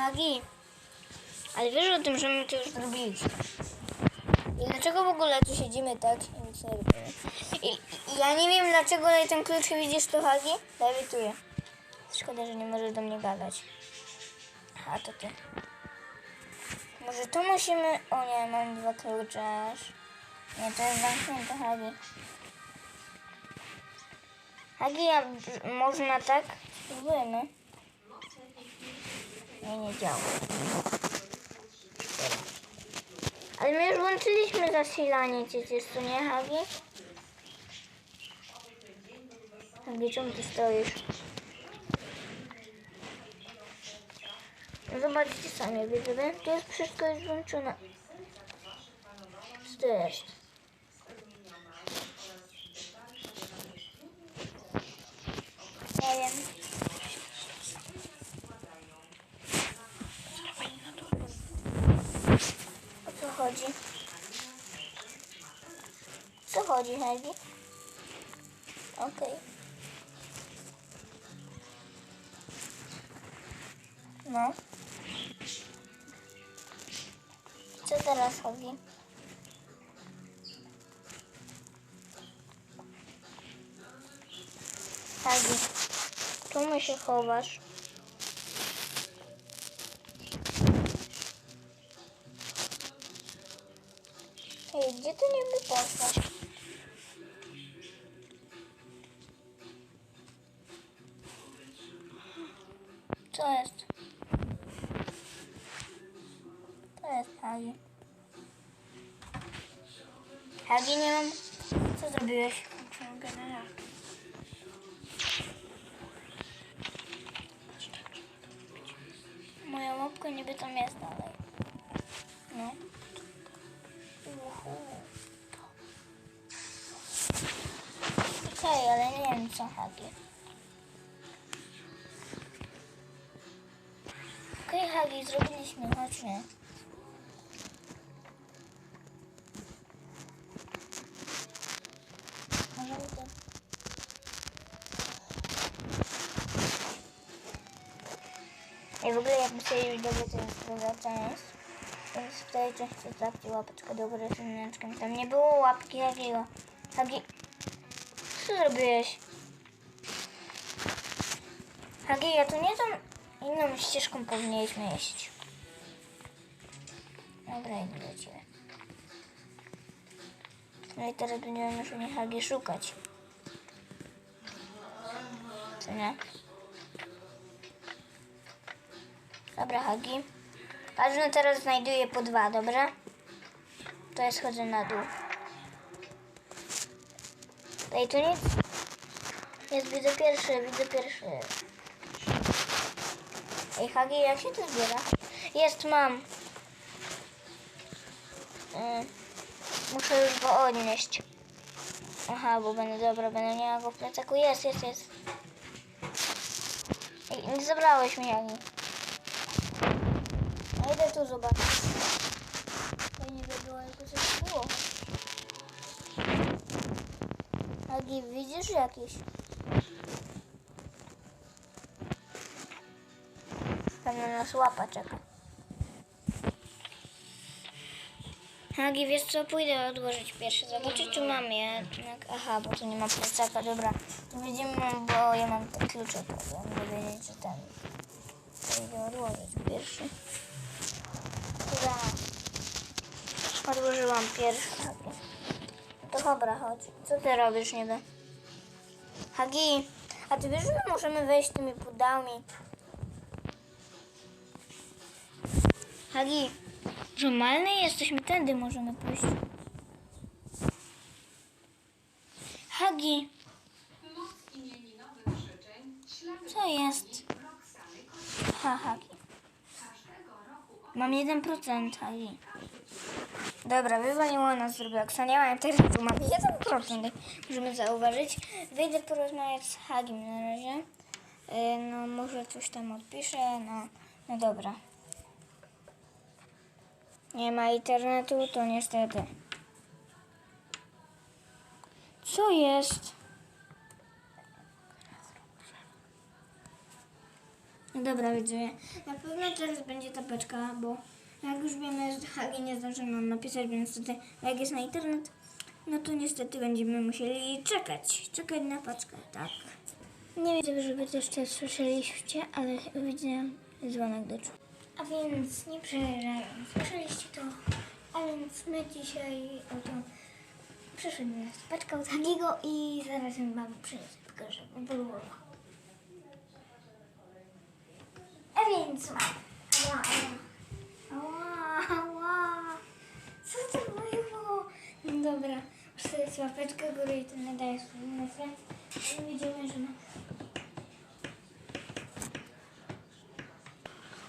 Hagi, ale wiesz o tym, że my to już zrobiliśmy. I dlaczego w ogóle tu siedzimy tak i nic nie robimy? I, ja nie wiem, dlaczego na ten klucz widzisz to, Hagi? Lewituję. Szkoda, że nie może do mnie gadać. A to ty. Może tu musimy... O nie, mam dwa klucze aż. Nie, to jest zamknięte, Hagi. Hagi, a można tak? Spróbujemy. Nie, działa. Ale my już włączyliśmy zasilanie przecież, to nie, Hagi? Hagi, czemu ty stoisz? Zobaczcie sami, widzowie. To jest wszystko już włączone. Co to jest? Nie wiem. O co chodzi? Co chodzi, Heidi? Okej. No. Co teraz chodzi? Heidi, czemu się chowasz? Hej, gdzie ty niby poszłaś? Hagi. Hagi, nie mam... Co zrobiłeś? Włączyłem generator. Moja łapka niby tam jest dalej. No. Uhu. Okej, ale nie wiem co Hagi. Okej, Hagi, zrobiliśmy, chodźmy. I w ogóle jakby sobie już dobrze jest wracając, więc w tej części zostawcie łapeczkę do góry z ziemniaczkiem. Tam nie było łapki jakiego. Hagi... Co zrobiłeś? Hagi, ja tu nie tą inną ścieżką powinniśmy jeździć. Dobra, idę do ciebie. No i teraz będziemy musieli Hagi szukać. Co nie? Dobra, Hagi. Każdy teraz znajduje po dwa, dobra? To ja schodzę na dół. Ej, tu nic. Jest, widzę pierwszy, widzę pierwszy. Ej, Hagi, jak się to zbiera? Jest, mam. Y, muszę już go odnieść. Aha, bo będę, dobra, będę miała go w plecaku. Jest, jest, jest. Ej, nie zabrałeś mi, Hagi. Zobaczyć. Fajnie by było, jakby coś było. Agi, widzisz jakiś? Pewnie nas łapa czeka. Agi, wiesz co? Pójdę odłożyć pierwszy. Zobaczyć, czy mam je. jednak. Aha, bo tu nie ma plecaka. Dobra, to widzimy, bo ja mam te klucze. Powiem, nie wiedzieć, czy ten. Idę odłożyć pierwszy. Dobra. Odłożyłam pierwszy. Hagi. To dobra, chodź. Co ty robisz niby? Hagi, a ty wiesz, że my możemy wejść tymi pudałmi? Hagi, że malny jesteśmy, tędy możemy pójść. Hagi, co jest? Roxany Mam 1% Hagi. Dobra, wywaliło nas z Robloxa. Nie mam internetu, mam 1%. jak Możemy zauważyć. Wyjdę porozmawiać z Hagim na razie. Yy, No, może coś tam odpiszę. No, no dobra. Nie ma internetu, to niestety. Co jest? No dobra, widzowie. Na pewno teraz będzie ta beczka, bo jak już wiemy, że Hagi nie zdąży nam napisać, więc niestety, jak jest na internet, no to niestety będziemy musieli czekać. Czekać na paczkę, tak. Nie wiem, żeby też to słyszeliście, ale widzę dzwonek do drzwi. A więc nie przerażając, słyszeliście to, a więc my dzisiaj oto przyszedłem na paczkę od Hagiego i zaraz wam przyniosę, pokażę, bo było. A więc mam. Co to było? No dobra, muszę sobie łapeczkę góry i to nadaje swój efekt. I widzimy, że ma...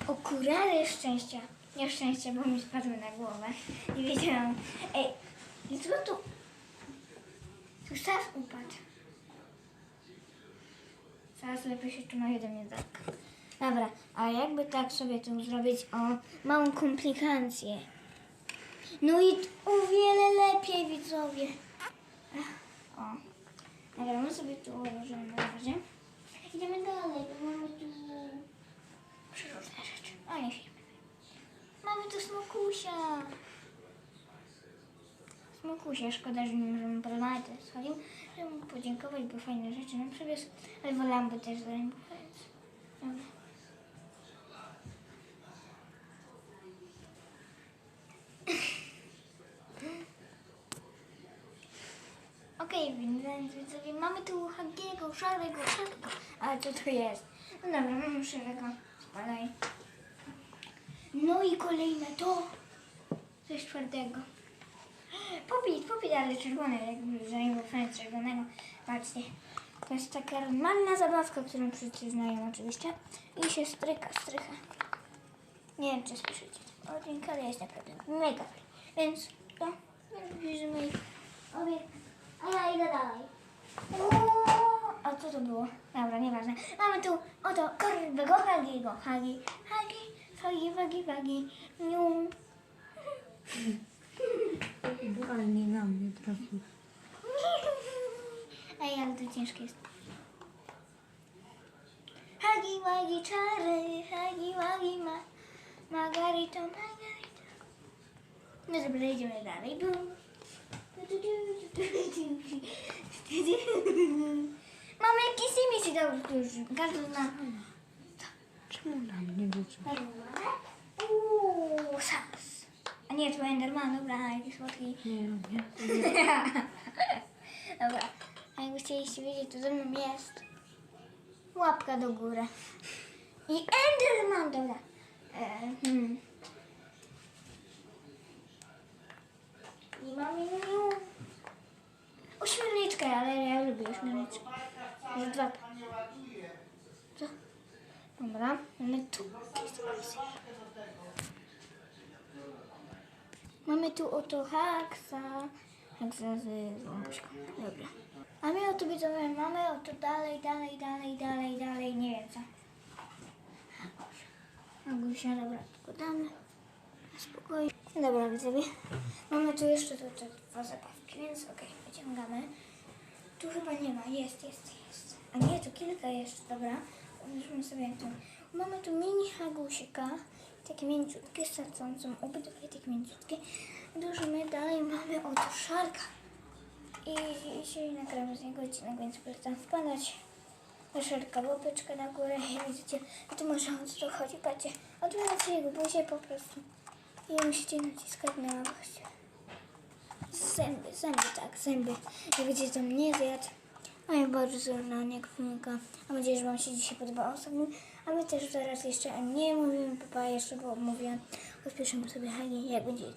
Okulary szczęścia. Nieszczęście, bo mi spadły na głowę. I wiedziałam. Ej, co tu? Tu szaf upadł. Zaraz lepiej się tu na jeden nie tak. Dobra, a jakby tak sobie tu zrobić o małą komplikację. No i o wiele lepiej widzowie. O. Dobra, my sobie tu ułożymy na razie. Idziemy dalej, bo mamy tu przeróżne rzeczy. O, nie filmy. Mamy tu smokusia. Smokusia, szkoda, że nie możemy porozmawiać z Halim, żeby mu podziękować, bo fajne rzeczy nam przywiózł, ale wolałam by też Rainbow więc... Dobra. Okej, więc widzowie, Hagiego, szarego, szarego. Ale co to jest? No dobra, mamy szarego. Spadaj. No i kolejne to. Coś czwartego. Popit, popit, ale czerwony, jakby zajmował fajnie czerwonego. Patrzcie. To jest taka normalna zabawka, którą wszyscy znają oczywiście. I się stryka, strycha. Nie wiem, czy słyszycie. O, dzięki, ale jest naprawdę mega. Więc, to, bierzemy obie. A ja idę dalej. A co to było? Dobra, nieważne. Mamy tu oto korwego Hagiego. Hagi, Hagi, Hagi, Wagi, Wagi. Niu. Idealnie na mnie trafił. Ej, ale to ciężkie jest. Hagi, Wagi, czary, Hagi, Wagi, ma, Margarito, Margarito. No dobra, idziemy dalej. Bum. Mamy jakiś imidż dobry, już każdy zna. Czemu na mnie rzucił? Uuu, sas. A nie, to Enderman, dobra, jakiś słodki. Nie, nie. Dobra, a jakby chcieliście wiedzieć, to ze mną jest łapka do góry. I Enderman, dobra. E, hmm. I mamy niu. Ośmiorniczkę, ale ja lubię ośmiorniczkę. Już dwa. Co? Dobra, mamy tu. Mamy tu oto haksa. Haksa z ząbeczką. Dobra. A my oto widzowie mamy oto dalej, dalej, dalej, dalej, dalej, nie wiem co. Agusia, dobra, tylko damy. Spokojnie. Dobra widzowie. Mamy tu jeszcze te, te dwa zabawki, więc okej, wyciągamy. Tu chyba nie ma, jest, jest, jest. A nie, tu kilka jeszcze, dobra. Odłożymy sobie tu. Mamy tu mini hagusika, takie mięciutkie, z sercącą, obydwie takie mięciutkie. Dłużymy dalej, mamy oto szarka. I dzisiaj nagramy z niego odcinek, więc polecam wpadać. Szarka, łapeczka na górę i widzicie, może o co chodzi, patrzcie. Otwieracie jego buzię po prostu i musicie naciskać na. Zęby, zęby, tak, zęby. Jak widzicie, tam nie zjadł. A ja bardzo na nie kwinka. Mam nadzieję, że Wam się dzisiaj podobało sobie. A my też zaraz jeszcze nie mówimy papa jeszcze, bo mówiłam. Odpiszemy sobie Hagi, jak będzie